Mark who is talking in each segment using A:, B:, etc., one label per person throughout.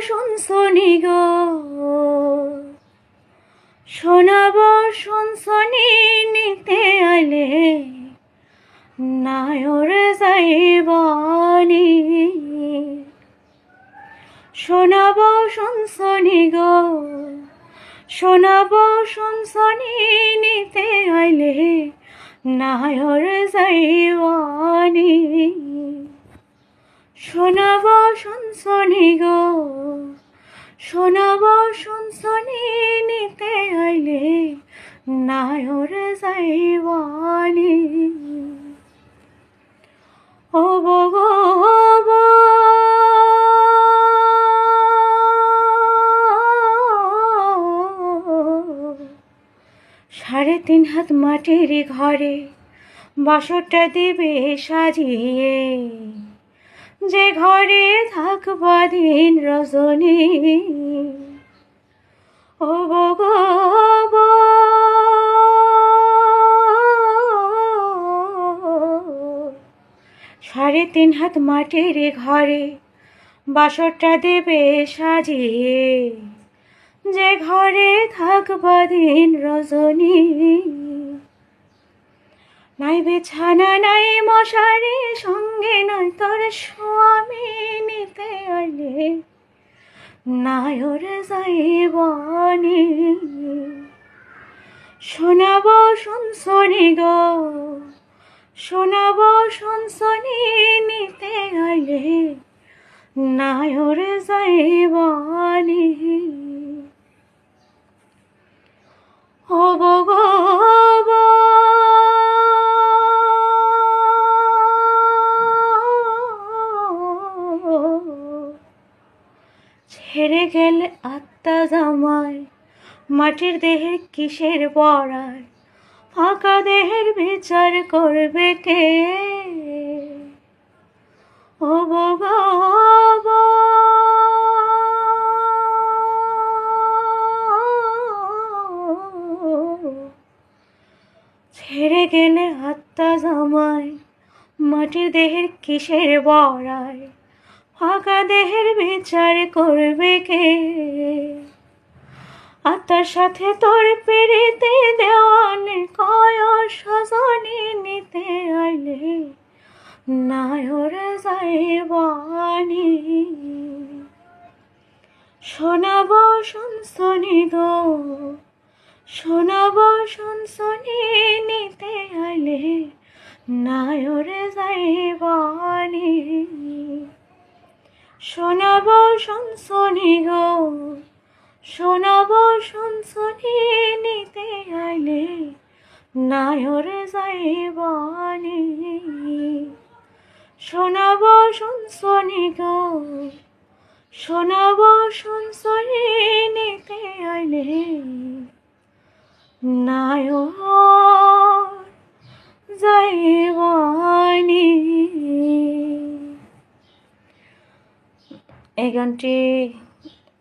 A: শুনছনি গো। শোনাব শুনছনি নিতে আইলে নায়র যাইবানি। শোনাব শুনছনি গো। শোনাব শুনছনি নিতে আইলে নায়র যাইবানি। শোনাব শুনছনি গো, শোনাব শুনছনি নিতে আইলে নায়র যাইবানি। ও গো সাড়ে তিন হাত মাটির ঘরে বাসরটা দিবে সাজিয়ে। যে ঘরে থাকবা দিন রজনী ও গো গো গো। সাড়ে তিন হাত মাটির ঘরে বাসরটা দেবে সাজিয়ে যে ঘরে থাকবা দিন রজনী নাই বেছানা, নাই মশারি, সঙ্গে নাই তোর স্বামী নিতে আইলে নায়র যাইবনি শোনাব শুনছনি গো, শোনাব শুনছনি নিতে আইলে নায়র যাইবনি ও গো গো মাটির দেহে কিসের পড়ায় ফাঁকা দেহের বিচার করবে কে? ও গো। ছেড়ে গেলে আত্মা জামায়, মাটির দেহের কিসের বড়ায় ফাঁকা দেহের বিচার করবে কে? আত্মার সাথে তোর পেরেতে দেওয়ানে কয় সজনে নিতে আইলে নায়র যাইবানি। শোনাব শুনছনি গো, শোনাব শুনছনি নিতে আইলে নায়র যাইবানি। শোনাব শুনছনি গো শোনাব শুনছনি নিতে আইলে নায়র যাইবানি। শোনাব শুনছনি গো, শোনাব শুনছনি নিতে আইলে নায়র যাইবানি। এই গানটি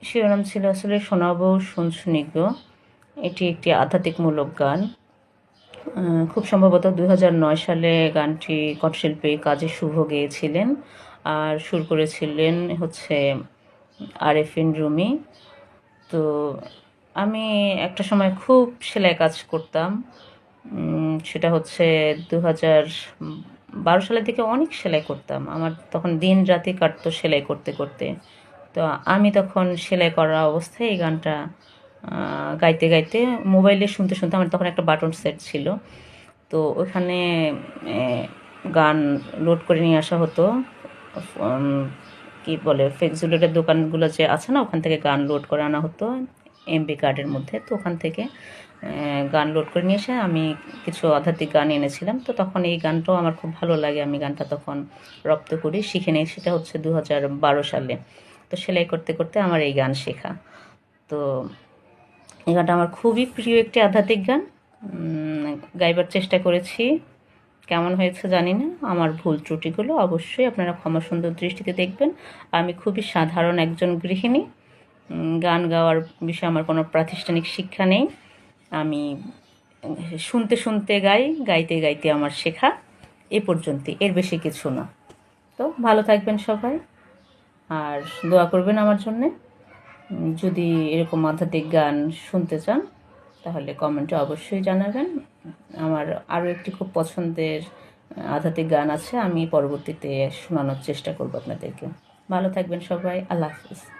A: শিরোনাম ছিল আসলে শোনাবো, শুনশুনি গো। এটি একটি আধ্যাত্মিকমূলক গান। খুব সম্ভবত দু সালে গানটি কণ্ঠশিল্পী কাজী শুভ গেয়েছিলেন আর সুর করেছিলেন হচ্ছে আরেফিন রুমি। তো আমি একটা সময় খুব সেলাই কাজ করতাম। সেটা হচ্ছে দু হাজার বারো সালের দিকে অনেক সেলাই করতাম। আমার তখন দিন রাতে কাটতো সেলাই করতে করতে। তো আমি তখন সেলাই করা অবস্থায় এই গানটা গাইতে গাইতে মোবাইলে শুনতে শুনতে আমার তখন একটা বাটন সেট ছিল। তো ওখানে গান লোড করে নিয়ে আসা হতো। কি বলে ফেক্সুলেটের দোকানগুলো যে আছে না, ওখান থেকে গান লোড করে আনা হতো এমবি কার্ডের মধ্যে। তো ওখান থেকে গান লোড করে নিয়ে এসে আমি কিছু আধ্যাত্মিক গান এনেছিলাম। তো তখন এই গানটাও আমার খুব ভালো লাগে। আমি গানটা তখন রপ্ত করি, শিখে নিই। সেটা হচ্ছে দু হাজার বারো সালে। তো সেলাই করতে করতে আমার এই গান শেখা। তো এই গানটা আমার খুবই প্রিয় একটি আধ্যাত্মিক গান। গাইবার চেষ্টা করেছি। কেমন হয়েছে জানি না। আমার ভুল ত্রুটিগুলো অবশ্যই আপনারা ক্ষমা সুন্দর দৃষ্টিতে দেখবেন। আমি খুবই সাধারণ একজন গৃহিণী। গান গাওয়ার বিষয়ে আমার কোনো প্রাতিষ্ঠানিক শিক্ষা নেই। আমি শুনতে শুনতে গাই, গাইতে গাইতে আমার শেখা। এ পর্যন্তই। এর বেশি কিছু না। তো ভালো থাকবেন সবাই। আর দোয়া করবেন আমার জন্যে।
B: যদি এরকম আধ্যাত্মিক গান শুনতে চান, তাহলে কমেন্টে অবশ্যই জানাবেন। আমার আরও একটি খুব পছন্দের আধ্যাত্মিক গান আছে, আমি পরবর্তীতে শোনানোর চেষ্টা করব আপনাদেরকে। ভালো থাকবেন সবাই, আল্লাহ হাফিজ।